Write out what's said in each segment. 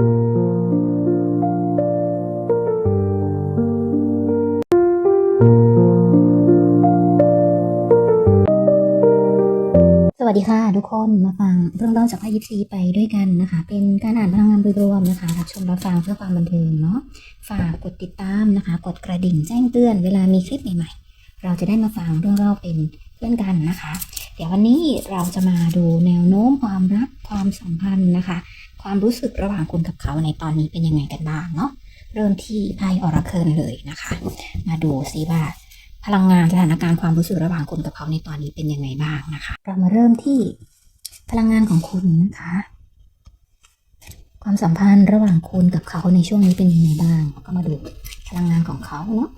สวัสดีค่ะทุกคนมาฟังเรื่องเล่าจากไพ่ยิปซีไปด้วยกันนะคะ เป็นการอ่านพลังงานโดยรวมนะคะรับชมรับฟังเพื่อความบันเทิงเนาะฝากกดติดตามนะคะ กดกระดิ่งแจ้งเตือนเวลามีคลิปใหม่ๆ เราจะได้มาฟังเรื่องเล่าเป็นเพื่อนกันนะคะ เดี๋ยววันนี้เราจะมาดูแนวโน้มความรักความสัมพันธ์นะคะ ความรู้สึกระหว่างคุณกับเขาในตอนนี้เป็นยังไงกันบ้างเนาะเริ่มที่ไพ่ออราเคิลเลยนะคะ มาดูซิว่าพลังงานสถานการณ์ความรู้สึกระหว่างคุณกับเขาในตอนนี้เป็นยังไงบ้างนะคะ เรามาเริ่มที่พลังงานของคุณนะคะ ความสัมพันธ์ระหว่างคุณกับเขาในช่วงนี้เป็นยังไงบ้าง ก็มาดูพลังงานของเขาเนาะ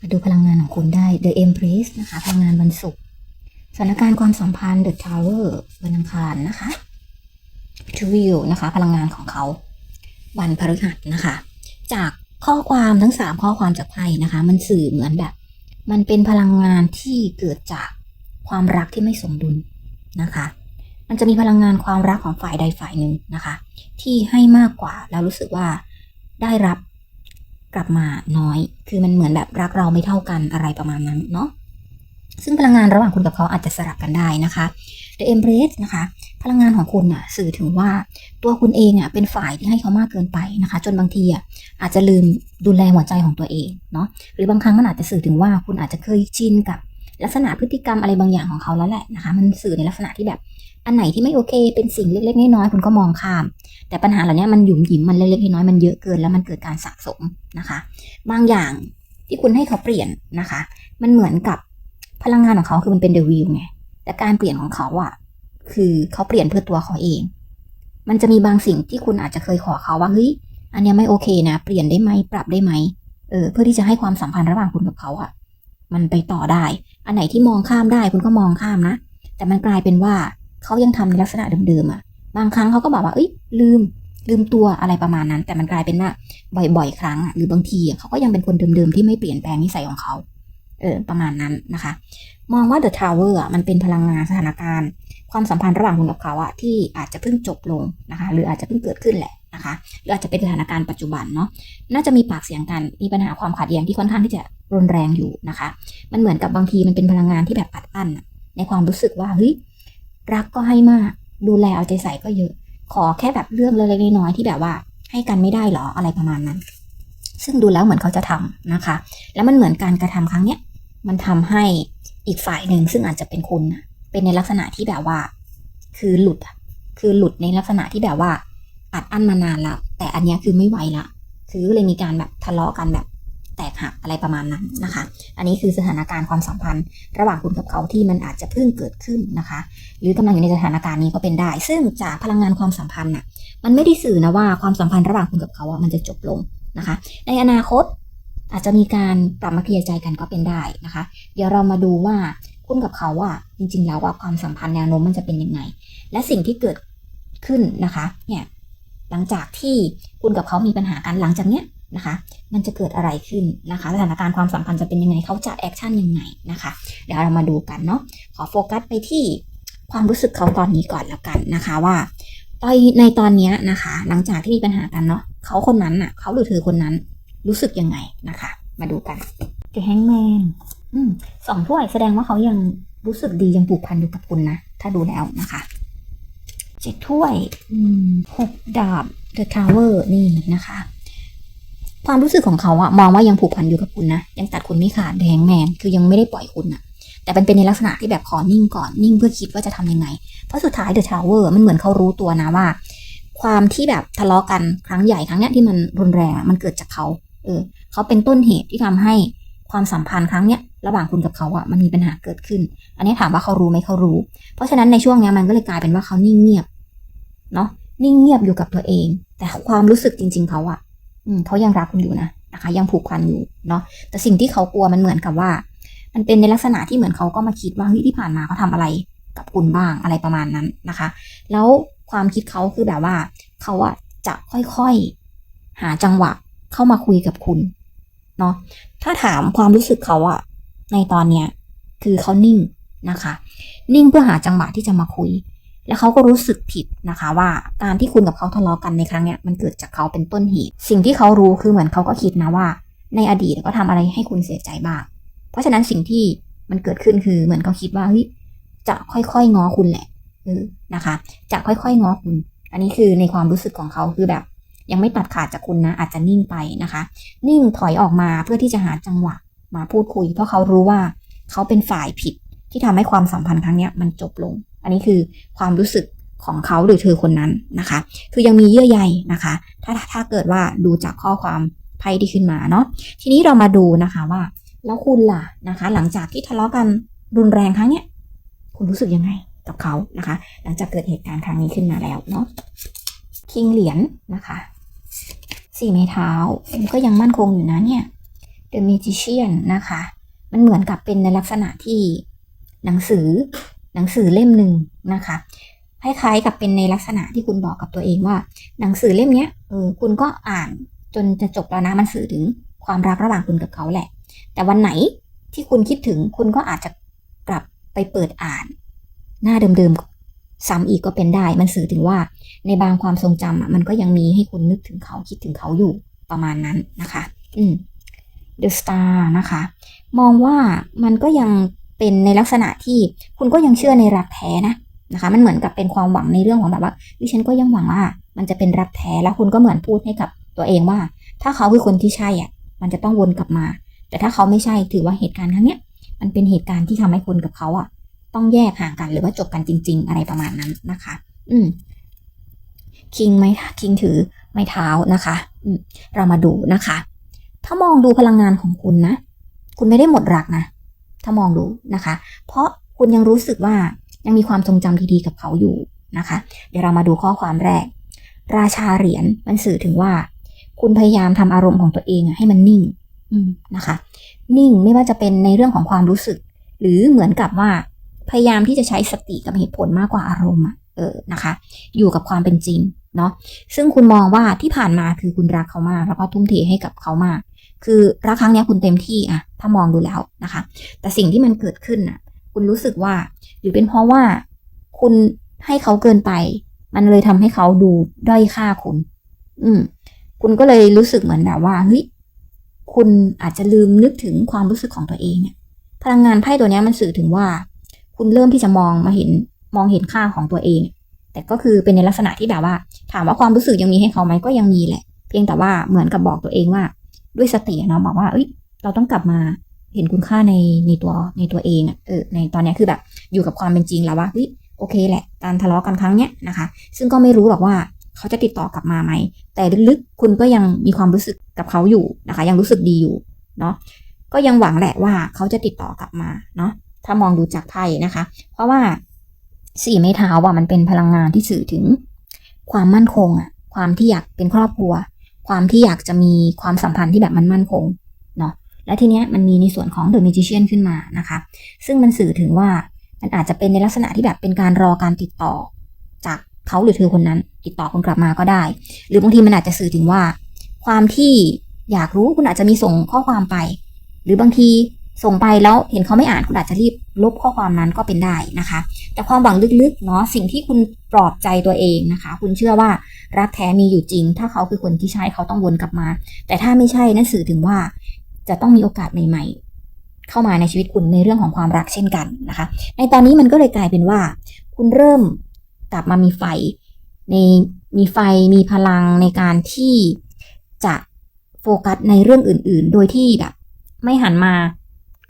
มาดูพลังงานของคุณได้ The Empress นะคะ พลังงานวันศุกร์สถานการณ์ความสัมพันธ์ The Tower วันอังคารนะคะ t r i l นะคะพลังงานของเขาวันพฤหัสนะคะ จากข้อความทั้งสามข้อความจากไพ่นะคะ มันสื่อเหมือนแบบ มันเป็นพลังงานที่เกิดจากความรักที่ไม่สมดุลนะคะ มันจะมีพลังงานความรักของฝ่ายใดฝ่ายหนึ่งนะคะ ที่ให้มากกว่าแล้วรู้สึกว่าได้รับกลับมาน้อย คือมันเหมือนแบบรักเราไม่เท่ากันอะไรประมาณนั้นเนาะซึ่งพลังงานระหว่างคุณกับเขาอาจจะสลับกันได้นะคะ The Empress นะคะ พลังงานของคุณน่ะสื่อถึงว่าตัวคุณเองอะเป็นฝ่ายที่ให้เขามากเกินไปนะคะ จนบางทีอะอาจจะลืมดูแลหัวใจของตัวเองเนาะหรือบางครั้งมันอาจจะสื่อถึงว่าคุณอาจจะเคยชินกับลักษณะพฤติกรรมอะไรบางอย่างของเขาแล้วแหละนะคะ มันสื่อในลักษณะที่แบบอันไหนที่ไม่โอเค เป็นสิ่งเล็ก ๆ น้อยๆคุณก็มองข้าม แต่ปัญหาเหล่านี้มันหยุมหยิมมันเล็กๆน้อยๆมันเยอะเกินแล้วมันเกิดการสะสมนะคะ บางอย่างที่คุณให้เขาเปลี่ยนนะคะ มันเหมือนกับพลังงานของเขาคือมันเป็นเดวิลไง แต่การเปลี่ยนของเขาอะคือเขาเปลี่ยนเพื่อตัวเขาเอง มันจะมีบางสิ่งที่คุณอาจจะเคยขอเขาว่าเฮ้ยอันนี้ไม่โอเคนะ เปลี่ยนได้ไหมปรับได้ไหมเออเพื่อที่จะให้ความสัมพันธ์ระหว่างคุณกับเขาอะมันไปต่อได้ อันไหนที่มองข้ามได้คุณก็มองข้ามนะ แต่มันกลายเป็นว่าเขายังทำในลักษณะเดิมๆอะบางครั้งเขาก็บอกว่าเอ้ยลืมลืมตัวอะไรประมาณนั้น แต่มันกลายเป็นว่าบ่อย ๆ ครั้งอะหรือบางทีเขาก็ยังเป็นคนเดิมๆที่ไม่เปลี่ยนแปลงนิสัยของเขา เออประมาณนั้นนะคะ มองว่า The Tower อร์อะมันเป็นพลังงานสถานการณ์ ความสัมพันธ์ระหว่างคุณกับเขาอะที่อาจจะเพิ่งจบลงนะคะ หรืออาจจะเพิ่งเกิดขึ้นแหละนะคะหรืออาจจะเป็นสถานการณ์ปัจจุบันเนาะน่าจะมีปากเสียงกันมีปัญหาความขัดแย้งที่ค่อนข้างที่จะรุนแรงอยู่นะคะ มันเหมือนกับบางทีมันเป็นพลังงานที่แบบอัดอั้นในความรู้สึกว่าเฮ้ยรักก็ให้มากดูแลเอาใจใส่ก็เยอะ ขอแค่แบบเรื่องเล็กๆน้อยๆที่แบบว่าให้กันไม่ได้หรออะไรประมาณนั้น ซึ่งดูแล้วเหมือนเขาจะทำนะคะ แล้วมันเหมือนการกระทำครั้งเนี้ย มันทำให้อีกฝ่ายหนึ่งซึ่งอาจจะเป็นคุณนะเป็นในลักษณะที่แบบว่า คือหลุดคือหลุดในลักษณะที่แบบว่าอัดอั้นมานานละแต่อันนี้คือไม่ไหวละคือเลยมีการแบบทะเลาะกันแบบแตกหักอะไรประมาณนั้นนะคะ อันนี้คือสถานการณ์ความสัมพันธ์ ระหว่างคุณกับเขาที่มันอาจจะเพิ่งเกิดขึ้นนะคะ หรือกำลังอยู่ในสถานการณ์นี้ก็เป็นได้ ซึ่งจากพลังงานความสัมพันธ์น่ะ มันไม่ได้สื่อนะว่าความสัมพันธ์ระหว่างคุณกับเขาอะมันจะจบลงนะคะ ในอนาคต อาจจะมีการปรับมาเคลียร์ใจกันก็เป็นได้นะคะ เดี๋ยวเรามาดูว่าคุณกับเขาอะจริง ๆ แล้วว่าความสัมพันธ์แนวโน้มมันจะเป็นยังไง และสิ่งที่เกิดขึ้นนะคะเนี่ยหลังจากที่คุณกับเขามีปัญหากันหลังจากเนี้ยนะคะ มันจะเกิดอะไรขึ้นนะคะ สถานการณ์ความสัมพันธ์จะเป็นยังไงเขาจะแอคชั่นยังไงนะคะ เดี๋ยวเรามาดูกันเนาะขอโฟกัสไปที่ความรู้สึกเขาตอนนี้ก่อนแล้วกันนะคะว่าตอนในตอนเนี้ยนะคะ หลังจากที่มีปัญหากันเนาะเขาคนนั้นน่ะเขาหรือเธอคนนั้น รู้สึกยังไงนะคะ มาดูกัน The Hangman อืมสองถ้วยแสดงว่าเขายังรู้สึกดียังผูกพันอยู่กับคุณนะ ถ้าดูแล้วนะคะเจ็ดถ้วยอืมหกดาบ The Tower นี่นะคะ ความรู้สึกของเขาอะมองว่ายังผูกพันอยู่กับคุณนะ ยังตัดคุณไม่ขาด The Hangman คือยังไม่ได้ปล่อยคุณอะแต่เป็นเป็นในลักษณะที่แบบขอนิ่งก่อนนิ่งเพื่อคิดว่าจะทำยังไง เพราะสุดท้าย The Tower มันเหมือนเขารู้ตัวนะว่า ความที่แบบทะเลาะกันครั้งใหญ่ครั้งเนี้ยที่มันรุนแรงอะมันเกิดจากเขา เออเขาเป็นต้นเหตุที่ทำให้ความสัมพันธ์ครั้งเนี้ยระหว่างคุณกับเขาอะมันมีปัญหาเกิดขึ้น อันนี้ถามว่าเขารู้ไหมเขารู้ เพราะฉะนั้นในช่วงเนี้ยมันก็เลยกลายเป็นว่าเขานิ่งเงียบเนาะนิ่งเงียบอยู่กับตัวเอง แต่ความรู้สึกจริง ๆ เขาอะอืมเขายังรักคุณอยู่นะนะคะยังผูกพันอยู่เนาะแต่สิ่งที่เขากลัวมันเหมือนกับว่า มันเป็นในลักษณะที่เหมือนเขาก็มาคิดว่าเฮ้ยที่ผ่านมาเขาทำอะไรกับคุณบ้างอะไรประมาณนั้นนะคะ แล้วความคิดเขาคือแบบว่าเขาอะจะค่อยๆ หาจังหวะ เข้ามาคุยกับคุณเนาะถ้าถามความรู้สึกเขาอะในตอนเนี้ยคือเขานิ่งนะคะ นิ่งเพื่อหาจังหวะที่จะมาคุย แล้วเขาก็รู้สึกผิดนะคะว่าการที่คุณกับเขาทะเลาะกันในครั้งเนี้ยมันเกิดจากเขาเป็นต้นเหตุ สิ่งที่เขารู้คือเหมือนเขาก็คิดนะว่า ในอดีตก็ทำอะไรให้คุณเสียใจบ้าง เพราะฉะนั้นสิ่งที่มันเกิดขึ้นคือเหมือนเขาคิดว่าเฮ้ยจะค่อยๆง้อคุณแหละอนะคะ จะค่อยๆง้อคุณ อันนี้คือในความรู้สึกของเขาคือแบบ ยังไม่ตัดขาดจากคุณนะอาจจะนิ่งไปนะคะ นิ่งถอยออกมาเพื่อที่จะหาจังหวะมาพูดคุย เพราะเขารู้ว่าเขาเป็นฝ่ายผิดที่ทำให้ความสัมพันธ์ครั้งนี้มันจบลง อันนี้คือความรู้สึกของเขาหรือเธอคนนั้นนะคะ คือยังมีเยื่อใยนะคะ ถ้าถ้าเกิดว่าดูจากข้อความไพ่ที่ขึ้นมาเนาะ ทีนี้เรามาดูนะคะว่า แล้วคุณล่ะนะคะ หลังจากที่ทะเลาะกันรุนแรงครั้งเนี้ยคุณรู้สึกยังไงกับเขานะคะ หลังจากเกิดเหตุการณ์ครั้งนี้ขึ้นมาแล้วเนาะคิงเหรียญนะคะ สี่ไม้เท้ามันก็ยังมั่นคงอยู่นะเนี่ย The Magician นะคะ มันเหมือนกับเป็นในลักษณะที่หนังสือหนังสือเล่มหนึ่งนะคะคล้ายๆกับเป็นในลักษณะที่คุณบอกกับตัวเองว่า หนังสือเล่มเนี้ยเออคุณก็อ่านจนจะจบแล้วนะมันสื่อถึงความรักระหว่างคุณกับเขาแหละ แต่วันไหนที่คุณคิดถึงคุณก็อาจจะกลับไปเปิดอ่าน หน้าเดิมๆ ซ้ำอีกก็เป็นได้ มันสื่อถึงว่าในบางความทรงจำอะมันก็ยังมีให้คุณนึกถึงเขาคิดถึงเขาอยู่ประมาณนั้นนะคะ อืม The Star นะคะ มองว่ามันก็ยังเป็นในลักษณะที่คุณก็ยังเชื่อในรักแท้นะนะคะ มันเหมือนกับเป็นความหวังในเรื่องของแบบว่าวิฉันก็ยังหวังว่า มันจะเป็นรักแท้แล้วคุณก็เหมือนพูดให้กับตัวเองว่า ถ้าเขาคือคนที่ใช่อะ มันจะต้องวนกลับมา แต่ถ้าเขาไม่ใช่ถือว่าเหตุการณ์ครั้งเนี้ยมันเป็นเหตุการณ์ที่ทำให้คุณกับเขาอะ ต้องแยกห่างกันหรือว่าจบกันจริง ๆ อะไรประมาณนั้นนะคะ อืมคิงไม้คิงถือไม้เท้านะคะอืมเรามาดูนะคะ ถ้ามองดูพลังงานของคุณนะ คุณไม่ได้หมดรักนะ ถ้ามองดูนะคะ เพราะคุณยังรู้สึกว่ายังมีความทรงจำที่ดีกับเขาอยู่นะคะ เดี๋ยวเรามาดูข้อความแรก ราชาเหรียญมันสื่อถึงว่า คุณพยายามทำอารมณ์ของตัวเองให้มันนิ่งอืมนะคะ นิ่งไม่ว่าจะเป็นในเรื่องของความรู้สึก หรือเหมือนกับว่า พยายามที่จะใช้สติกับเหตุผลมากกว่าอารมณ์เออนะคะ อยู่กับความเป็นจริงเนาะซึ่งคุณมองว่าที่ผ่านมาคือคุณรักเขามากแล้วก็ทุ่มเทให้กับเขามาก คือรักครั้งนี้คุณเต็มที่อะถ้ามองดูแล้วนะคะ แต่สิ่งที่มันเกิดขึ้นน่ะคุณรู้สึกว่า หรือเป็นเพราะว่าคุณให้เขาเกินไป มันเลยทำให้เขาดูด้อยค่าคุณ อืม คุณก็เลยรู้สึกเหมือนแบบว่าเฮ้ยคุณอาจจะลืมนึกถึงความรู้สึกของตัวเองอะพลังงานไพ่ตัวนี้มันสื่อถึงว่า คุณเริ่มที่จะมองมาเห็นมองเห็นค่าของตัวเอง แต่ก็คือเป็นในลักษณะที่แบบว่า ถามว่าความรู้สึกยังมีให้เขาไหมก็ยังมีแหละ เพียงแต่ว่าเหมือนกับบอกตัวเองว่า ด้วยสติเนาะบอกว่าเอ้ยเราต้องกลับมาเห็นคุณค่าในในตัวในตัวเองอะเออในตอนนี้คือแบบอยู่กับความเป็นจริงแล้วว่าเฮ้ยโอเคแหละ การทะเลาะกันครั้งเนี้ยนะคะ ซึ่งก็ไม่รู้หรอกว่าเขาจะติดต่อกลับมาไหม แต่ลึกๆคุณก็ยังมีความรู้สึกกับเขาอยู่นะคะ ยังรู้สึกดีอยู่เนาะก็ยังหวังแหละว่าเขาจะติดต่อกลับมาเนาะ ถ้ามองดูจากไพ่นะคะ เพราะว่าสี่ไม้เท้าว่ามันเป็นพลังงานที่สื่อถึง ความมั่นคงอะความที่อยากเป็นครอบครัว ความที่อยากจะมีความสัมพันธ์ที่แบบมันมั่นคงเนาะและทีเนี้ยมันมีในส่วนของ The Magician ขึ้นมานะคะ ซึ่งมันสื่อถึงว่ามันอาจจะเป็นในลักษณะที่แบบเป็นการรอการติดต่อ จากเขาหรือเธอคนนั้น ติดต่อคุณกลับมาก็ได้ หรือบางทีมันอาจจะสื่อถึงว่า ความที่อยากรู้คุณอาจจะมีส่งข้อความไป หรือบางที ส่งไปแล้วเห็นเขาไม่อ่านคุณอาจจะรีบลบข้อความนั้นก็เป็นได้นะคะ แต่ความหวังลึกๆเนาะสิ่งที่คุณปลอบใจตัวเองนะคะ คุณเชื่อว่ารักแท้มีอยู่จริง ถ้าเขาคือคนที่ใช่เขาต้องวนกลับมา แต่ถ้าไม่ใช่นั่นสื่อถึงว่าจะต้องมีโอกาสใหม่ ๆ เข้ามาในชีวิตคุณในเรื่องของความรักเช่นกันนะคะ ในตอนนี้มันก็เลยกลายเป็นว่า คุณเริ่มกลับมามีไฟในมีไฟมีพลังในการที่จะโฟกัสในเรื่องอื่น ๆ โดยที่แบบ ไม่หันมา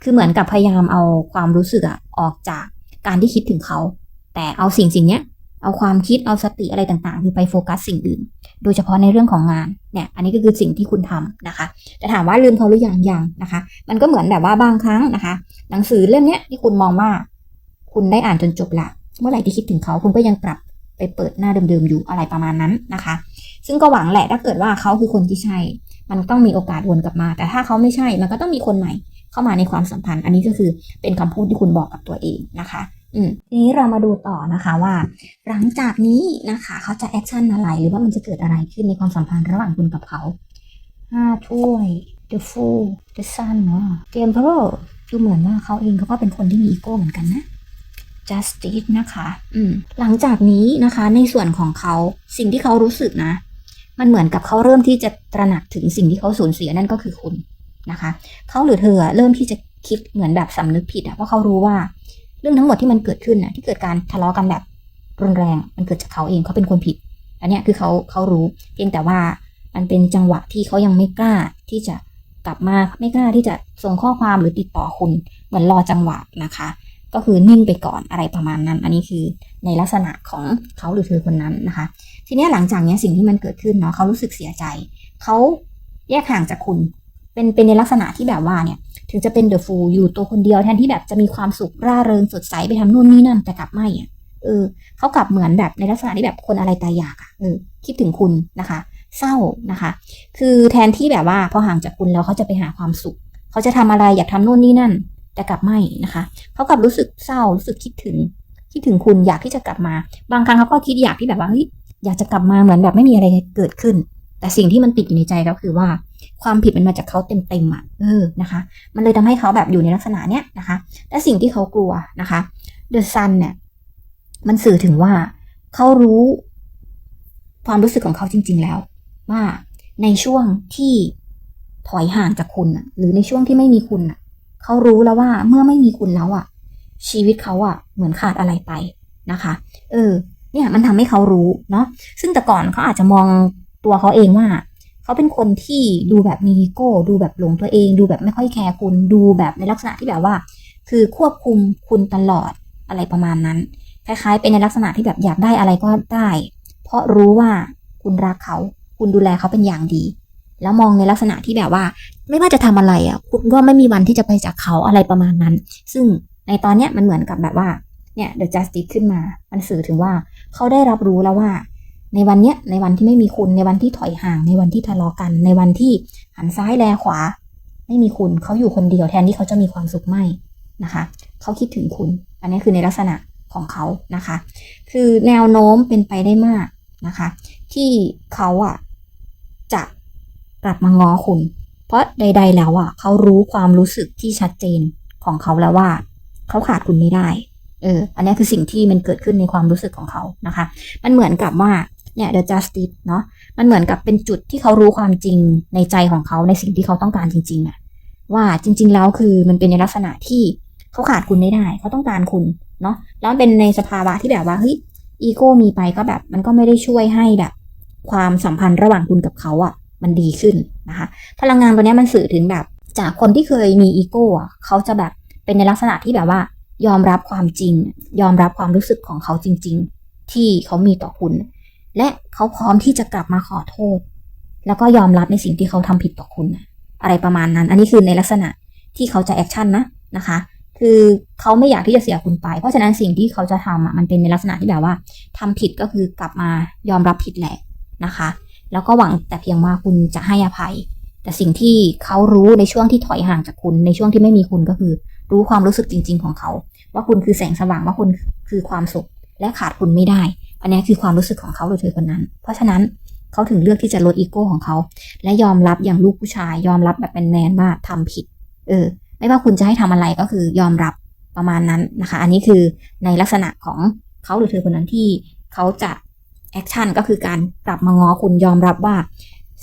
คือเหมือนกับพยายามเอาความรู้สึกอะออกจากการที่คิดถึงเขา แต่เอาสิ่งสิ่งเนี้ย เอาความคิดเอาสติอะไรต่างๆ คือไปโฟกัสสิ่งอื่น โดยเฉพาะในเรื่องของงานเนี่ย อันนี้ก็คือสิ่งที่คุณทำนะคะแต่ถามว่าลืมเขาหรือยังยังนะคะ มันก็เหมือนแบบว่าบางครั้งนะคะ หนังสือเล่มเนี้ยที่คุณมองว่าคุณได้อ่านจนจบละ เมื่อไหร่ที่คิดถึงเขาคุณก็ยังกลับไปเปิดหน้าเดิมๆอยู่อะไรประมาณนั้นนะคะ ซึ่งก็หวังแหละถ้าเกิดว่าเขาคือคนที่ใช่ มันต้องมีโอกาสวนกลับมา แต่ถ้าเขาไม่ใช่ มันก็ต้องมีคนใหม่ เข้ามาในความสัมพันธ์ อันนี้ก็คือเป็นคำพูดที่คุณบอกกับตัวเองนะคะอืมทีนี้เรามาดูต่อนะคะว่า หลังจากนี้นะคะเขาจะแอคชั่นอะไรหรือว่ามันจะเกิดอะไรขึ้นในความสัมพันธ์ระหว่างคุณกับเขาห้าถ้วย The Fool The Sun เนาะ The Emperor ดูเหมือนว่าเขาเองเขาก็เป็นคนที่มีอีโก้เหมือนกันนะ justice นะคะอืมหลังจากนี้นะคะในส่วนของเขาสิ่งที่เขารู้สึกนะ มันเหมือนกับเขาเริ่มที่จะตระหนักถึงสิ่งที่เขาสูญเสียนั่นก็คือคุณ นะคะเขาหรือเธอเริ่มที่จะคิดเหมือนแบบสำนึกผิดอะเพราะเขารู้ว่า เรื่องทั้งหมดที่มันเกิดขึ้นน่ะที่เกิดการทะเลาะกันแบบรุนแรง มันเกิดจากเขาเองเขาเป็นคนผิด อันเนี้ยคือเขาเขารู้ เพียงแต่ว่ามันเป็นจังหวะที่เขายังไม่กล้าที่จะกลับมาไม่กล้าที่จะส่งข้อความหรือติดต่อคุณเหมือนรอจังหวะนะคะ ก็คือนิ่งไปก่อนอะไรประมาณนั้น อันนี้คือในลักษณะของเขาหรือเธอคนนั้นนะคะ ทีนี้หลังจากนี้สิ่งที่มันเกิดขึ้นเนาะเขารู้สึกเสียใจเขาแยกห่างจากคุณ เป็นเป็นในลักษณะที่แบบว่าเนี่ยถึงจะเป็นเดอะฟูลอยู่ตัวคนเดียวแทนที่แบบจะมีความสุขร่าเริงสดใสไปทำนู่นนี่นั่นแต่กลับไม่อะเออเขากลับเหมือนแบบในลักษณะที่แบบคนอะไรตายอยากอะเออคิดถึงคุณนะคะ เศร้านะคะ คือแทนที่แบบว่าพอห่างจากคุณแล้วเขาจะไปหาความสุขเขาจะทำอะไรอยากทำนู่นนี่นั่น แต่กลับไม่นะคะเขากลับรู้สึกเศร้ารู้สึกคิดถึงคิดถึงคุณอยากที่จะกลับมา บางครั้งเขาก็คิดอยากที่แบบว่าเฮ้ยอยากจะกลับมาเหมือนแบบไม่มีอะไรเกิดขึ้น แต่สิ่งที่มันติดในใจก็คือว่า ความผิดมันมาจากเขาเต็มๆอะเออนะคะ มันเลยทำให้เขาแบบอยู่ในลักษณะเนี้ยนะคะ และสิ่งที่เขากลัวนะคะ The Sun เนี่ยมันสื่อถึงว่าเขารู้ความรู้สึกของเขาจริง ๆ แล้ว ว่าในช่วงที่ถอยห่างจากคุณหรือในช่วงที่ไม่มีคุณเขารู้แล้วว่าเมื่อไม่มีคุณแล้วอะ ชีวิตเขาอะ เหมือนขาดอะไรไปนะคะ เออ เนี่ยมันทำให้เขารู้เนาะซึ่งแต่ก่อนเขาอาจจะมองตัวเขาเองว่า เขาเป็นคนที่ดูแบบมีโก้ดูแบบหลงตัวเอง ดูแบบไม่ค่อยแคร์คุณดูแบบในลักษณะที่แบบว่า คือควบคุมคุณตลอดอะไรประมาณนั้น คล้ายๆ เป็นในลักษณะที่แบบอยากได้อะไรก็ได้ เพราะรู้ว่าคุณรักเขา คุณดูแลเขาเป็นอย่างดี แล้วมองในลักษณะที่แบบว่า ไม่ว่าจะทำอะไรอะคุณก็ไม่มีวันที่จะไปจากเขาอะไรประมาณนั้น ซึ่งในตอนเนี้ยมันเหมือนกับแบบว่าเนี่ย The Justice ขึ้นมา มันสื่อถึงว่าเขาได้รับรู้แล้วว่า ในวันเนี้ยในวันที่ไม่มีคุณในวันที่ถอยห่าง ในวันที่ทะเลาะกัน ในวันที่หันซ้ายแลขวา ไม่มีคุณเขาอยู่คนเดียวแทนที่เขาจะมีความสุขไม่นะคะเขาคิดถึงคุณ อันนี้คือในลักษณะของเขานะคะ คือแนวโน้มเป็นไปได้มากนะคะ ที่เขาอะจะกลับมาง้อคุณ เพราะใด ๆ แล้วอะเขารู้ความรู้สึกที่ชัดเจนของเขาแล้วว่า เขาขาดคุณไม่ได้เอออันนี้คือสิ่งที่มันเกิดขึ้นในความรู้สึกของเขานะคะ มันเหมือนกับว่า เนี่ย the justice เนาะมันเหมือนกับเป็นจุดที่เขารู้ความจริงในใจของเขาในสิ่งที่เขาต้องการจริง ๆอะว่าจริง ๆ แล้วคือมันเป็นในลักษณะที่เขาขาดคุณไม่ได้ เขาต้องการคุณเนาะแล้วเป็นในสภาวะที่แบบว่าเฮ้ยอีโก้มีไปก็แบบ มันก็ไม่ได้ช่วยให้แบบ ความสัมพันธ์ระหว่างคุณกับเขาอะมันดีขึ้นนะคะ พลังงานตัวเนี้ยมันสื่อถึงแบบ จากคนที่เคยมีอีโก้อะเขาจะแบบเป็นในลักษณะที่แบบว่า ยอมรับความจริง ยอมรับความรู้สึกของเขาจริง ๆ ที่เขามีต่อคุณ และเขาพร้อมที่จะกลับมาขอโทษ แล้วก็ยอมรับในสิ่งที่เขาทำผิดต่อคุณนะอะไรประมาณนั้น อันนี้คือในลักษณะที่เขาจะแอคชั่นนะนะคะ คือเขาไม่อยากที่จะเสียคุณไป เพราะฉะนั้นสิ่งที่เขาจะทำอะมันเป็นในลักษณะที่แบบว่าทำผิดก็คือกลับมายอมรับผิดแหละนะคะ แล้วก็หวังแต่เพียงว่าคุณจะให้อภัย แต่สิ่งที่เขารู้ในช่วงที่ถอยห่างจากคุณ ในช่วงที่ไม่มีคุณก็คือ รู้ความรู้สึกจริง ๆ ของเขา ว่าคุณคือแสงสว่างว่าคุณคือความสุขและขาดคุณไม่ได้ อันนี้คือความรู้สึกของเขาหรือเธอคนนั้น เพราะฉะนั้นเขาถึงเลือกที่จะลดอีโก้ของเขา และยอมรับอย่างลูกผู้ชาย ยอมรับแบบเป็นแมนว่าทำผิด เออ ไม่ว่าคุณจะให้ทำอะไรก็คือยอมรับประมาณนั้นนะคะ อันนี้คือในลักษณะของเขาหรือเธอคนนั้นที่เขาจะแอคชั่นก็คือการกลับมาง้อคุณยอมรับว่า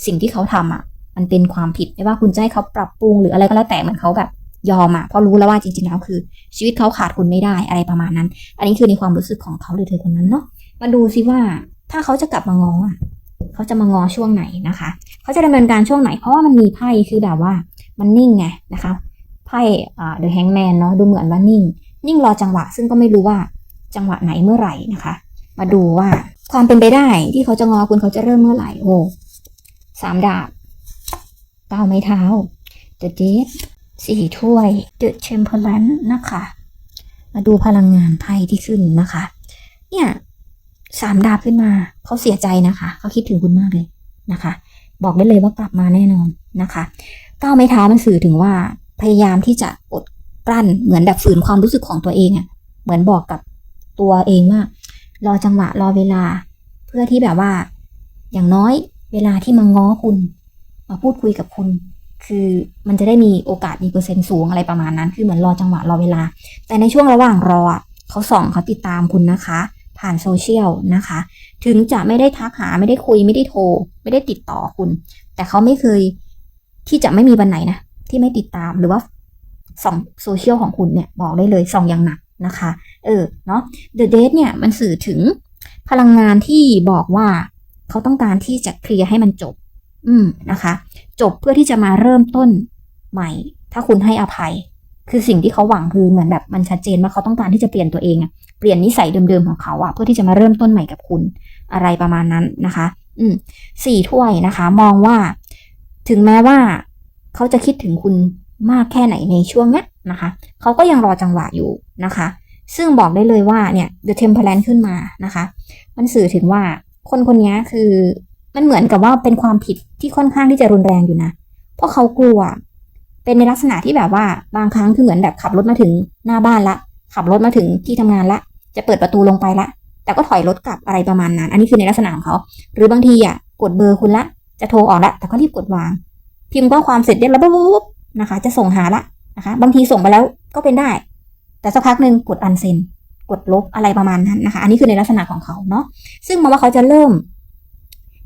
สิ่งที่เขาทำอะ มันเป็นความผิดไม่ว่าคุณจะให้เขาปรับปรุงหรืออะไรก็แล้วแต่เหมือนเขาแบบยอมอะเพราะรู้แล้วว่าจริงๆแล้วคือ ชีวิตเขาขาดคุณไม่ได้อะไรประมาณนั้น อันนี้คือในความรู้สึกของเขาหรือเธอคนนั้นเนาะ มาดูซิว่า ถ้าเขาจะกลับมางออะเขาจะมางอช่วงไหนนะคะ เขาจะดำเนินการช่วงไหน เพราะว่ามันมีไพ่คือแบบว่า มันนิ่งไงนะคะ ไพ่อ่า the hangman เนาะดูเหมือนว่านิ่ง นิ่งรอจังหวะ ซึ่งก็ไม่รู้ว่าจังหวะไหนเมื่อไหร่นะคะ มาดูว่าความเป็นไปได้ที่เขาจะงอคุณเขาจะเริ่มเมื่อไหร่โอ้สามดาบเก้าไม้เท้า the jade สี่ถ้วย the temperance นะคะ มาดูพลังงานไพ่ที่ขึ้นนะคะ เนี่ย สามดาบขึ้นมาเขาเสียใจนะคะเขาคิดถึงคุณมากเลยนะคะ บอกได้เลยว่ากลับมาแน่นอนนะคะก้าวไม้เท้ามันสื่อถึงว่าพยายามที่จะอดกลั้นเหมือนแบบฝืนความรู้สึกของตัวเองอะ่ะเหมือนบอกกับตัวเองว่า รอจังหวะรอเวลา เพื่อที่แบบว่า อย่างน้อยเวลาที่มาง้อคุณ มาพูดคุยกับคุณ คือมันจะได้มีโอกาสมีเปอร์เซ็นต์สูงอะไรประมาณนั้น คือเหมือนรอจังหวะรอเวลา แต่ในช่วงระหว่างรอเขาส่องเขาติดตามคุณนะคะ ผ่านโซเชียลนะคะ ถึงจะไม่ได้ทักหาไม่ได้คุยไม่ได้โทร ไม่ได้ติดต่อคุณ แต่เขาไม่เคยที่จะไม่มีวันไหนนะ ที่ไม่ติดตามหรือว่าส่องโซเชียลของคุณเนี่ยบอกได้เลยส่องอย่างหนักนะคะ เออเนาะ The Date เนี่ยมันสื่อถึงพลังงานที่บอกว่าเขาต้องการที่จะเคลียร์ให้มันจบ อืมนะคะ จบเพื่อที่จะมาเริ่มต้นใหม่ ถ้าคุณให้อภัย คือสิ่งที่เขาหวังคือเหมือนแบบมันชัดเจนว่าเขาต้องการที่จะเปลี่ยนตัวเองอะ เปลี่ยนนิสัยเดิมๆของเขาอะเพื่อที่จะมาเริ่มต้นใหม่กับคุณอะไรประมาณนั้นนะคะ อืมสี่ถ้วยนะคะ มองว่า ถึงแม้ว่าเขาจะคิดถึงคุณมากแค่ไหนในช่วงเนี้ยนะคะเขาก็ยังรอจังหวะอยู่นะคะ ซึ่งบอกได้เลยว่าเนี่ย The Temperance ขึ้นมานะคะ มันสื่อถึงว่าคนคนนี้คือมันเหมือนกับว่าเป็นความผิดที่ค่อนข้างที่จะรุนแรงอยู่นะ เพราะเขากลัว เป็นในลักษณะที่แบบว่าบางครั้งคือเหมือนแบบขับรถมาถึงหน้าบ้านละ ขับรถมาถึงที่ทำงานละ จะเปิดประตูลงไปละ แต่ก็ถอยรถกลับอะไรประมาณนั้น อันนี้คือในลักษณะของเขา หรือบางทีอะกดเบอร์คุณละ จะโทรออกละ แต่ก็รีบกดวาง พิมพ์ข้อความเสร็จเรียบร้อยปุ๊บนะคะ จะส่งหาละนะคะ บางทีส่งไปแล้วก็เป็นได้ แต่สักพักหนึ่งกดอันเซนกดลบอะไรประมาณนั้นนะคะ อันนี้คือในลักษณะของเขาเนาะ ซึ่งมองว่าเขาจะเริ่ม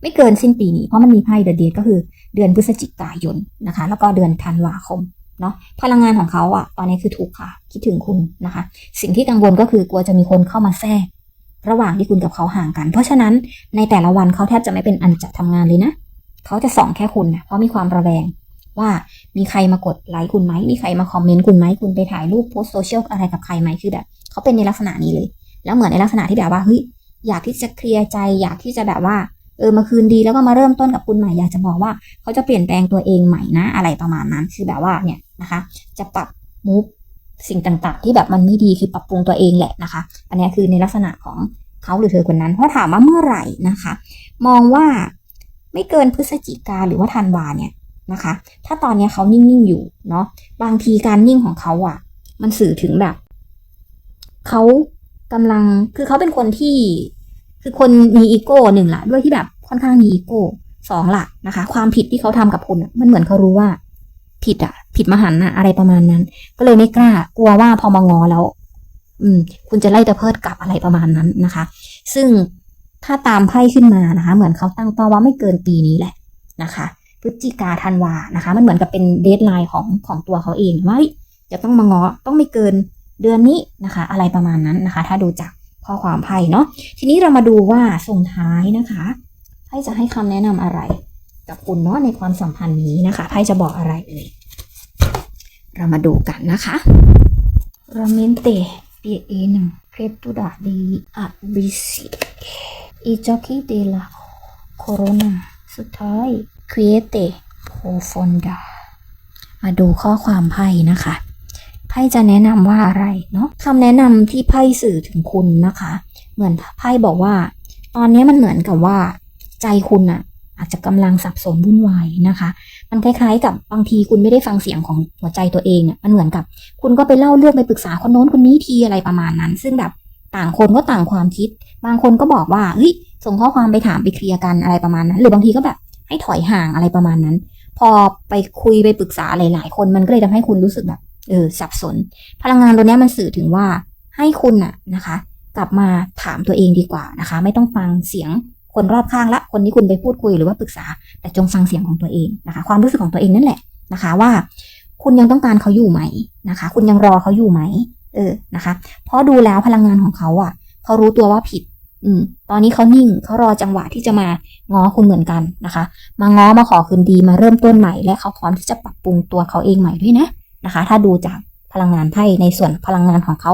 ไม่เกินสิ้นปีนี้ เพราะมันมีไพ่เดือนเดียก็คือ เดือนพฤศจิกายนนะคะ แล้วก็เดือนธันวาคม เนาะพลังงานของเขาอะตอนนี้คือถูกค่ะ คิดถึงคุณนะคะ สิ่งที่กังวลก็คือกลัวจะมีคนเข้ามาแทรก ระหว่างที่คุณกับเขาห่างกัน เพราะฉะนั้นในแต่ละวันเขาแทบจะไม่เป็นอันจะทำงานเลยนะเขาจะส่องแค่คุณนะเพราะมีความระแวง ว่ามีใครมากดไลค์คุณไหมมีใครมาคอมเมนต์คุณไหมคุณไปถ่ายรูปโพสโซเชียลอะไรกับใครไหมคือแบบเขาเป็นในลักษณะนี้เลย แล้วเหมือนในลักษณะที่แบบว่าเฮ้ยอยากที่จะเคลียร์ใจ อยากที่จะแบบว่าเออมาคืนดีแล้วก็มาเริ่มต้นกับคุณใหม่อยากจะบอกว่าเขาจะเปลี่ยนแปลงตัวเองใหม่นะ อะไรประมาณนั้น คือแบบว่าเนี่ย นะคะ จะปรับมูฟสิ่งต่างๆ ที่แบบมันไม่ดีคือปรับปรุงตัวเองแหละนะคะ อันนี้คือในลักษณะของเขาหรือเธอคนนั้นเพราะถามว่าเมื่อไหร่นะคะ มองว่าไม่เกินพฤศจิกาหรือว่าธันวาเนี่ยนะคะ ถ้าตอนนี้เขานิ่งๆอยู่เนาะบางทีการนิ่งของเขาอะ มันสื่อถึงแบบเขากำลังคือเขาเป็นคนที่คือคนมีอีโก้หนึ่งละด้วยที่แบบค่อนข้างมีอีโก้สองละนะคะ ความผิดที่เขาทำกับคุณมันเหมือนเขารู้ว่า ผิดอะ ผิดมหันต์อะอะไรประมาณนั้น ก็เลยไม่กล้า กลัวว่าพอมางอแล้ว อืม คุณจะไล่ตะเพิดกลับอะไรประมาณนั้นนะคะ ซึ่งถ้าตามไพ่ขึ้นมานะคะ เหมือนเขาตั้งเป้าว่าไม่เกินปีนี้แหละนะคะพฤศจิกาธันวานะคะ มันเหมือนกับเป็นเดทไลน์ของของตัวเขาเองว่าจะต้องมางอต้องไม่เกินเดือนนี้นะคะ อะไรประมาณนั้นนะคะ ถ้าดูจากข้อความไพ่เนาะทีนี้เรามาดูว่าส่งท้ายนะคะไพ่จะให้คำแนะนำอะไร กับคุณเนาะในความสัมพันธ์นี้นะคะไพ่จะบอกอะไรเอ่ย เรามาดูกันนะคะ Ramente bien creatura di abisi i giochi della corona สุดท้าย quiete profonda มาดูข้อความไพ่นะคะไพ่จะแนะนำว่าอะไรเนาะคำแนะนำที่ไพ่สื่อถึงคุณนะคะ เหมือนไพ่บอกว่า ตอนนี้มันเหมือนกับว่า ใจคุณอะอาจจะกำลังสับสนวุ่นวายนะคะ มันคล้ายๆ กับบางทีคุณไม่ได้ฟังเสียงของหัวใจตัวเองอะมันเหมือนกับ คุณก็ไปเล่าเรื่องไปปรึกษาคนโน้นคนนี้ทีอะไรประมาณนั้น ซึ่งแบบต่างคนก็ต่างความคิด บางคนก็บอกว่าเฮ้ยส่งข้อความไปถามไปเคลียร์กันอะไรประมาณนั้น หรือบางทีก็แบบให้ถอยห่างอะไรประมาณนั้น พอไปคุยไปปรึกษาหลาย ๆ คนมันก็เลยทำให้คุณรู้สึกแบบเออสับสน พลังงานตัวนี้มันสื่อถึงว่าให้คุณน่ะนะคะ กลับมาถามตัวเองดีกว่านะคะ ไม่ต้องฟังเสียง คนรอบข้างละ คนที่คุณไปพูดคุยหรือว่าปรึกษา แต่จงฟังเสียงของตัวเองนะคะ ความรู้สึกของตัวเองนั่นแหละนะคะ ว่า คุณยังต้องการเขาอยู่ไหมนะคะ คุณยังรอเขาอยู่ไหมเออนะคะ เพราะดูแล้วพลังงานของเขาอะเขารู้ตัวว่าผิด อืม ตอนนี้เขานิ่งเขารอจังหวะที่จะมาง้อคุณเหมือนกันนะคะ มาง้อมาขอคืนดีมาเริ่มต้นใหม่ และเขาพร้อมที่จะปรับปรุงตัวเขาเองใหม่ด้วยนะนะคะ ถ้าดูจากพลังงานไพ่ในส่วนพลังงานของเขา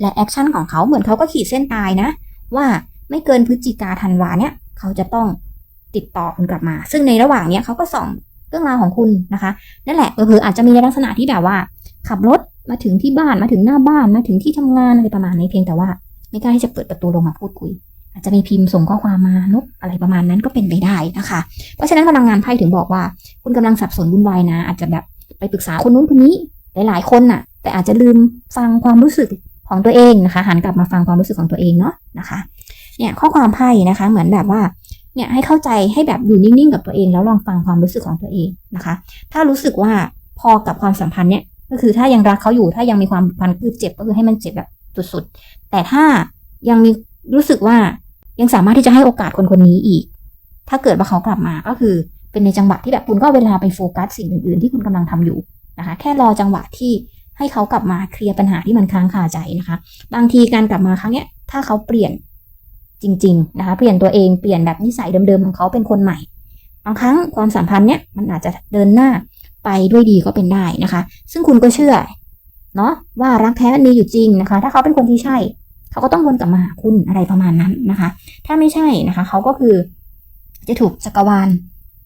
และแอคชั่นของเขาเหมือนเขาก็ขีดเส้นตายนะ ว่า ไม่เกินพฤศจิกาธันวาเนี่ย เขาจะต้องติดต่อคุณกลับมา ซึ่งในระหว่างเนี้ยเขาก็ส่องเรื่องราวของคุณนะคะ นั่นแหละเผลออาจจะมีในลักษณะที่แบบว่า ขับรถมาถึงที่บ้านมาถึงหน้าบ้านมาถึงที่ทำงานอะไรประมาณนี้เพียงแต่ว่า ไม่กล้าที่จะเปิดประตูลงมาพูดคุย อาจจะมีพิมพ์ส่งข้อความมานบอะไรประมาณนั้นก็เป็นไปได้นะคะ เพราะฉะนั้นพลังงานไพ่ถึงบอกว่า คุณกำลังสับสนวุ่นวายนะ อาจจะแบบไปปรึกษาคนนู้นคนนี้หลายๆคนน่ะ แต่อาจจะลืมฟังความรู้สึกของตัวเองนะคะ หันกลับมาฟังความรู้สึกของตัวเองเนาะนะคะ เนี่ยข้อความไพ่นะคะ เหมือนแบบว่าเนี่ยให้เข้าใจให้แบบอยู่นิ่งๆกับตัวเอง แล้วลองฟังความรู้สึกของตัวเองนะคะ ถ้ารู้สึกว่าพอกับความสัมพันธ์เนี่ยก็คือถ้ายังรักเขาอยู่ถ้ายังมีความพันคือเจ็บก็คือให้มันเจ็บแบบสุดๆแต่ถ้ายังมีรู้สึกว่ายังสามารถที่จะให้โอกาสคนคนนี้อีก ถ้าเกิดว่าเขากลับมาก็คือเป็นในจังหวะที่แบบคุณก็เวลาไปโฟกัสสิ่งอื่นๆ ที่คุณกำลังทำอยู่นะคะ แค่รอจังหวะที่ให้เขากลับมาเคลียร์ปัญหาที่มันค้างคาใจนะคะ บางทีการกลับมาครั้งเนี้ยถ้าเขาเปลี่ยน จริงๆนะคะเปลี่ยนตัวเองเปลี่ยนแบบนิสัยเดิมๆของเขาเป็นคนใหม่บางครั้งความสัมพันธ์เนี้ยมันอาจจะเดินหน้าไปด้วยดีก็เป็นได้นะคะ ซึ่งคุณก็เชื่อเนาะว่ารักแท้มันมีอยู่จริงนะคะ ถ้าเขาเป็นคนที่ใช่ เขาก็ต้องวนกลับมาหาคุณอะไรประมาณนั้นนะคะ ถ้าไม่ใช่นะคะ เขาก็คือจะถูกจักรวาล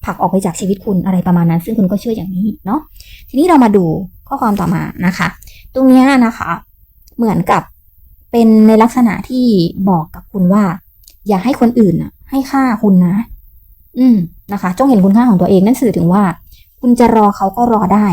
ผลักออกไปจากชีวิตคุณอะไรประมาณนั้น ซึ่งคุณก็เชื่ออย่างนี้เนาะทีนี้เรามาดูข้อความต่อมานะคะ ตรงเนี้ยนะคะ เหมือนกับเป็นในลักษณะที่บอกกับคุณว่า อย่าให้คนอื่นน่ะให้ค่าคุณนะ อืมนะคะ จงเห็นคุณค่าของตัวเองนั่นสื่อถึงว่า คุณจะรอเขาก็รอได้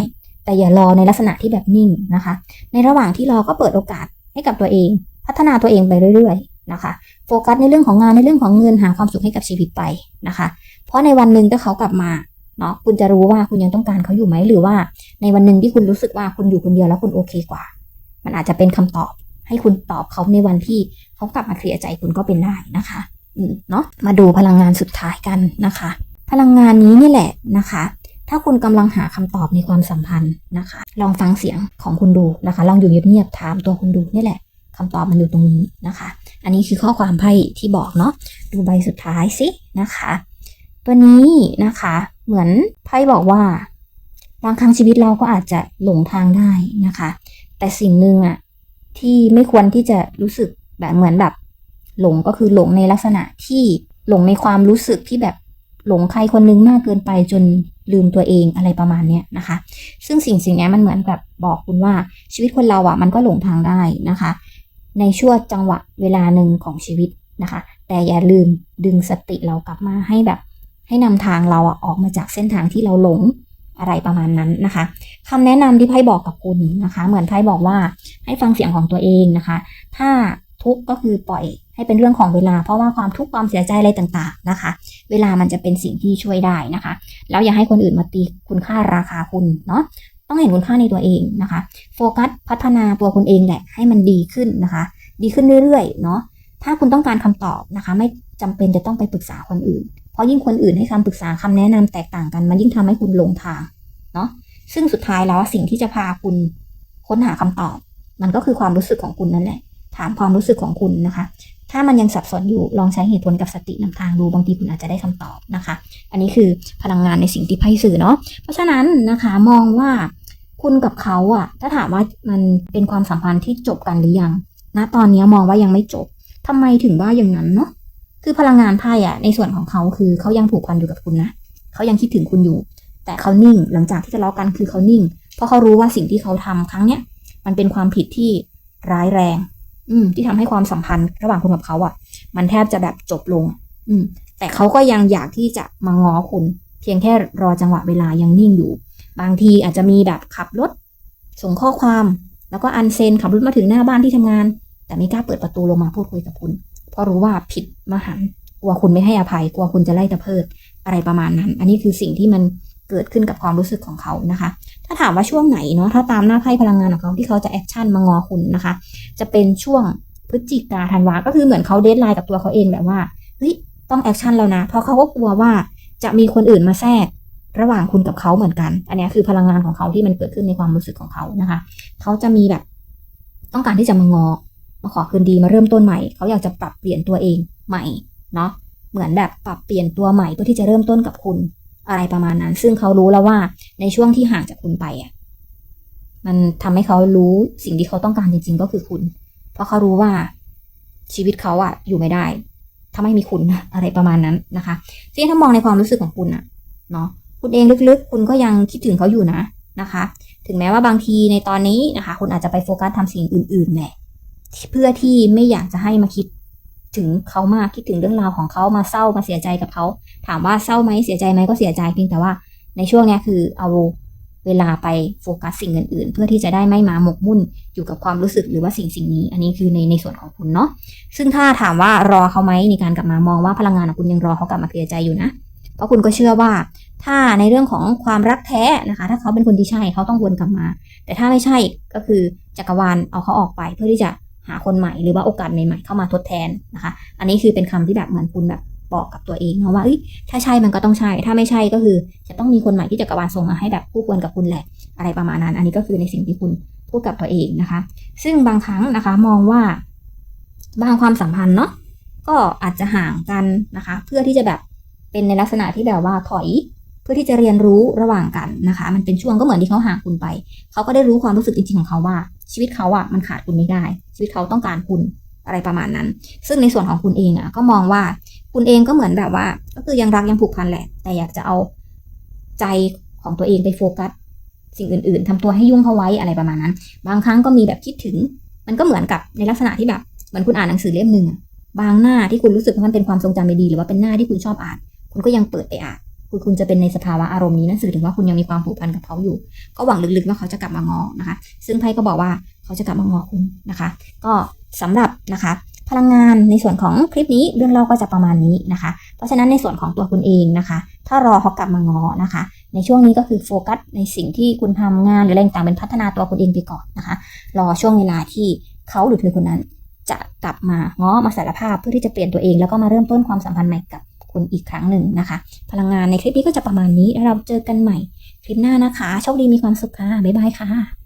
แต่อย่ารอในลักษณะที่แบบนิ่งนะคะ ในระหว่างที่รอก็เปิดโอกาสให้กับตัวเอง พัฒนาตัวเองไปเรื่อยๆนะคะ โฟกัสในเรื่องของงานในเรื่องของเงินหาความสุขให้กับชีวิตไปนะคะ เพราะในวันหนึ่งถ้าเขากลับมาเนาะคุณจะรู้ว่าคุณยังต้องการเขาอยู่ไหมหรือว่า ในวันหนึ่งที่คุณรู้สึกว่าคุณอยู่คนเดียวแล้วคุณโอเคกว่า มันอาจจะเป็นคำตอบ ให้คุณตอบเขาในวันที่เขากลับมาเคลียร์ใจคุณก็เป็นได้นะคะอืมเนาะมาดูพลังงานสุดท้ายกันนะคะ พลังงานนี้นี่แหละนะคะ ถ้าคุณกำลังหาคำตอบในความสัมพันธ์นะคะ ลองฟังเสียงของคุณดูนะคะ ลองอยู่เงียบๆถามตัวคุณดูนี่แหละคำตอบมันอยู่ตรงนี้นะคะ อันนี้คือข้อความไพ่ที่บอกเนาะดูใบสุดท้ายสินะคะ ตัวนี้นะคะเหมือนไพ่บอกว่าบางครั้งชีวิตเราก็อาจจะหลงทางได้นะคะ แต่สิ่งหนึ่งอะ ที่ไม่ควรที่จะรู้สึกแบบเหมือนแบบ หลงก็คือหลงในลักษณะที่หลงในความรู้สึกที่แบบหลงใครคนนึงมากเกินไปจนลืมตัวเองอะไรประมาณเนี้ยนะคะ ซึ่งสิ่งสิ่งนี้มันเหมือนแบบบอกคุณว่าชีวิตคนเราอะมันก็หลงทางได้นะคะ ในช่วงจังหวะเวลาหนึ่งของชีวิตนะคะ แต่อย่าลืมดึงสติเรากลับมาให้แบบ ให้นำทางเราอะออกมาจากเส้นทางที่เราหลง อะไรประมาณนั้นนะคะคำแนะนำที่ไพ่บอกกับคุณนะคะ เหมือนไพ่บอกว่าให้ฟังเสียงของตัวเองนะคะ ถ้าทุกข์ก็คือปล่อยให้เป็นเรื่องของเวลา เพราะว่าความทุกข์ความเสียใจอะไรต่างๆนะคะ เวลามันจะเป็นสิ่งที่ช่วยได้นะคะ แล้วอย่าให้คนอื่นมาตีคุณค่าราคาคุณเนาะต้องเห็นคุณค่าในตัวเองนะคะ โฟกัสพัฒนาตัวคุณเองแหละให้มันดีขึ้นนะคะ ดีขึ้นเรื่อยๆเนาะถ้าคุณต้องการคำตอบนะคะ ไม่จำเป็นจะต้องไปปรึกษาคนอื่น เพราะยิ่งคนอื่นให้คำปรึกษาคำแนะนำแตกต่างกัน มันยิ่งทำให้คุณหลงทางเนาะซึ่งสุดท้ายแล้วสิ่งที่จะพาคุณค้นหาคำตอบ มันก็คือความรู้สึกของคุณนั่นแหละ ถามความรู้สึกของคุณนะคะ ถ้ามันยังสับสนอยู่ลองใช้เหตุผลกับสตินำทางดูบางทีคุณอาจจะได้คำตอบนะคะ อันนี้คือพลังงานในสิ่งที่ไพ่สื่อเนาะเพราะฉะนั้นนะคะมองว่าคุณกับเขาอะถ้าถามว่ามันเป็นความสัมพันธ์ที่จบกันหรือยังณตอนนี้มองว่ายังไม่จบทำไมถึงว่าอย่างนั้นเนาะ คือพลังงานไพ่อะในส่วนของเขาคือเขายังผูกพันอยู่กับคุณนะเขายังคิดถึงคุณอยู่ แต่เขานิ่งหลังจากที่ทะเลาะกันคือเขานิ่ง เพราะเขารู้ว่าสิ่งที่เขาทำครั้งเนี้ยมันเป็นความผิดที่ร้ายแรง อืม ที่ทำให้ความสัมพันธ์ระหว่างคุณกับเขาอะ่ะมันแทบจะแบบจบลง อืม แต่เขาก็ยังอยากที่จะมาง้อคุณ เพียงแค่รอจังหวะเวลายังนิ่งอยู่ บางทีอาจจะมีแบบขับรถส่งข้อความ แล้วก็อันเซนขับรถมาถึงหน้าบ้านที่ทำงาน แต่ไม่กล้าเปิดประตูลงมาพูดคุยกับคุณ ราะรู้ว่าผิดมหันกลัวคุณไม่ให้อภัยกลัวคุณจะไล่ตะเพิดอะไรประมาณนั้น อันนี้คือสิ่งที่มันเกิดขึ้นกับความรู้สึกของเขานะคะ ถ้าถามว่าช่วงไหนเนาะถ้าตามหน้าไพ่พลังงานของเขาที่เขาจะแอคชั่นมางอคุณนะคะ จะเป็นช่วงพฤศจิกาธันวาก็คือเหมือนเขาเดทไลน์กับตัวเขาเองแบบว่าเฮ้ยต้องแอคชั่นแล้วนะ เพราะเขาก็กลัวว่าจะมีคนอื่นมาแทรกระหว่างคุณกับเขาเหมือนกัน อันนี้คือพลังงานของเขาที่มันเกิดขึ้นในความรู้สึกของเขานะคะ เขาจะมีแบบต้องการที่จะมางอ มาขอคืนดีมาเริ่มต้นใหม่ เขาอยากจะปรับเปลี่ยนตัวเองใหม่เนาะเหมือนแบบปรับเปลี่ยนตัวใหม่เพื่อที่จะเริ่มต้นกับคุณอะไรประมาณนั้น ซึ่งเขารู้แล้วว่าในช่วงที่ห่างจากคุณไปอะมันทำให้เขารู้สิ่งที่เขาต้องการจริง ๆ ก็คือคุณ เพราะเขารู้ว่าชีวิตเขาอะอยู่ไม่ได้ ถ้าไม่มีคุณอะไรประมาณนั้นนะคะซึ่งถ้ามองในความรู้สึกของคุณอะเนาะคุณเองลึกๆ คุณก็ยังคิดถึงเขาอยู่นะนะคะ ถึงแม้ว่าบางทีในตอนนี้นะคะ คุณอาจจะไปโฟกัสทำสิ่งอื่นๆแหละ เพื่อที่ไม่อยากจะให้มาคิดถึงเขามากคิดถึงเรื่องราวของเขามาเศร้ามาเสียใจกับเขา ถามว่าเศร้าไหมเสียใจไหมก็เสียใจเพียงแต่ว่าในช่วงนี้คือเอาเวลาไปโฟกัสสิ่งอื่น ๆ เพื่อที่จะได้ไม่มาหมกมุ่นอยู่กับความรู้สึกหรือว่าสิ่งสิ่งนี้ อันนี้คือในในส่วนของคุณเนาะซึ่งถ้าถามว่ารอเขาไหมในการกลับมามองว่าพลังงานของคุณยังรอเขากลับมาเคลียร์ใจอยู่นะเพราะคุณก็เชื่อว่า ถ้าในเรื่องของความรักแท้นะคะ ถ้าเขาเป็นคนที่ใช่เขาต้องวนกลับมา แต่ถ้าไม่ใช่ก็คือจักรวาลเอาเขาออกไปเพื่อที่จะ หาคนใหม่หรือว่าโอกาสใหม่ๆเข้ามาทดแทนนะคะ อันนี้คือเป็นคำที่แบบเหมือนคุณแบบบอกกับตัวเองเนาะว่าถ้าใช่มันก็ต้องใช่ ถ้าไม่ใช่ก็คือ จะต้องมีคนใหม่ที่จักรวาลส่งมาให้แบบคู่ควรกับคุณแหละ อะไรประมาณนั้น อันนี้ก็คือในสิ่งที่คุณพูดกับตัวเองนะคะ ซึ่งบางครั้งนะคะมองว่า บางความสัมพันธ์เนาะก็อาจจะห่างกันนะคะ เพื่อที่จะแบบเป็นในลักษณะที่แบบว่าถอยเพื่อที่จะเรียนรู้ระหว่างกันนะคะ มันเป็นช่วงก็เหมือนที่เขาห่างคุณไป เขาก็ได้รู้ความรู้สึกจริงๆของเขาว่า ชีวิตเขาอะมันขาดคุณไม่ได้ ชีวิตเขาต้องการคุณอะไรประมาณนั้น ซึ่งในส่วนของคุณเองอะก็มองว่าคุณเองก็เหมือนแบบว่า ก็คือยังรักยังผูกพันแหละ แต่อยากจะเอาใจของตัวเองไปโฟกัสสิ่งอื่น ๆทำตัวให้ยุ่งเข้าไว้อะไรประมาณนั้น บางครั้งก็มีแบบคิดถึง มันก็เหมือนกับในลักษณะที่แบบเหมือนคุณอ่านหนังสือเล่มหนึ่งบางหน้าที่คุณรู้สึกว่ามันเป็นความทรงจำไม่ดีหรือว่าเป็นหน้าที่คุณชอบอ่าน คุณก็ยังเปิดไปอ่าน คือคุณจะเป็นในสภาวะอารมณ์นี้นั่นสื่อถึงว่าคุณยังมีความผูกพันกับเขาอยู่ ก็หวังลึกๆว่าเขาจะกลับมางอนะคะ ซึ่งไพ่ก็บอกว่าเขาจะกลับมางอคุณนะคะ ก็สำหรับนะคะพลังงานในส่วนของคลิปนี้เรื่องเล่าก็จะประมาณนี้นะคะ เพราะฉะนั้นในส่วนของตัวคุณเองนะคะ ถ้ารอเขากลับมางอนะคะ ในช่วงนี้ก็คือโฟกัสในสิ่งที่คุณทำงานหรืออะไรต่างๆเป็นพัฒนาตัวคุณเองไปก่อนนะคะ รอช่วงเวลาที่เขาหรือเธอคนนั้น จะกลับมาง้อมาสารภาพเพื่อที่จะเปลี่ยนตัวเองแล้วก็มาเริ่มต้นความสัมพันธ์ใหม่กับ คุณอีกครั้งหนึ่งนะคะ พลังงานในคลิปนี้ก็จะประมาณนี้แล้วเราเจอกันใหม่คลิปหน้านะคะ โชคดีมีความสุขค่ะ บ๊ายบายค่ะ